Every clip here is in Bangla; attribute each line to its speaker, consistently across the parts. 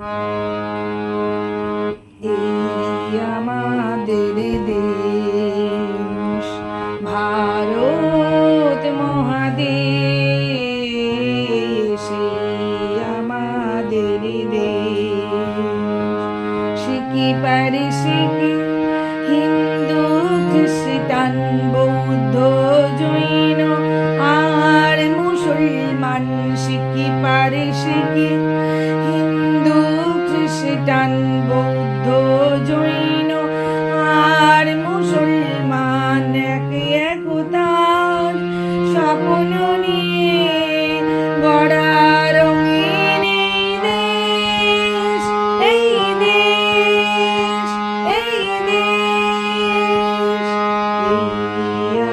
Speaker 1: এই আমাদের দেশ, ভারত মহাদেশ আমাদের দেশ। শিকি পারি শিকি হিন্দু, খ্রিস্টান, বৌদ্ধ, জৈন আর মুসলমান? শিকি পারি হিন্দু খ্রিস্টান বৌদ্ধ জৈন আর মুসলমান এক একতার স্বপ্ন নিয়ে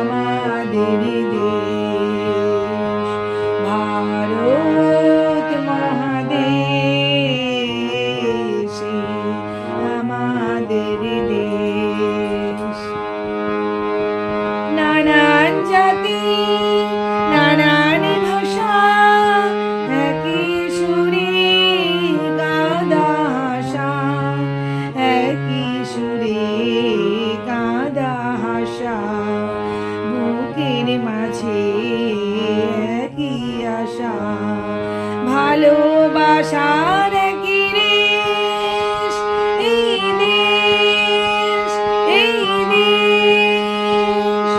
Speaker 1: আমাদের দেশ। ভালোবাসার একই রেশ এই দেশ এই দেশ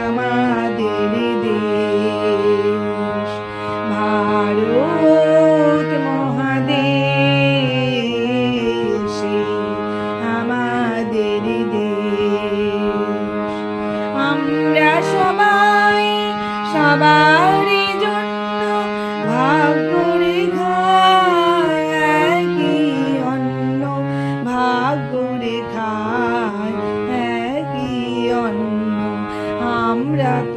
Speaker 1: আমাদের দেশ। ভারত মহাদেশ আমাদের দেশ। আমরা সবাই সবার আমরা তো নই কেউই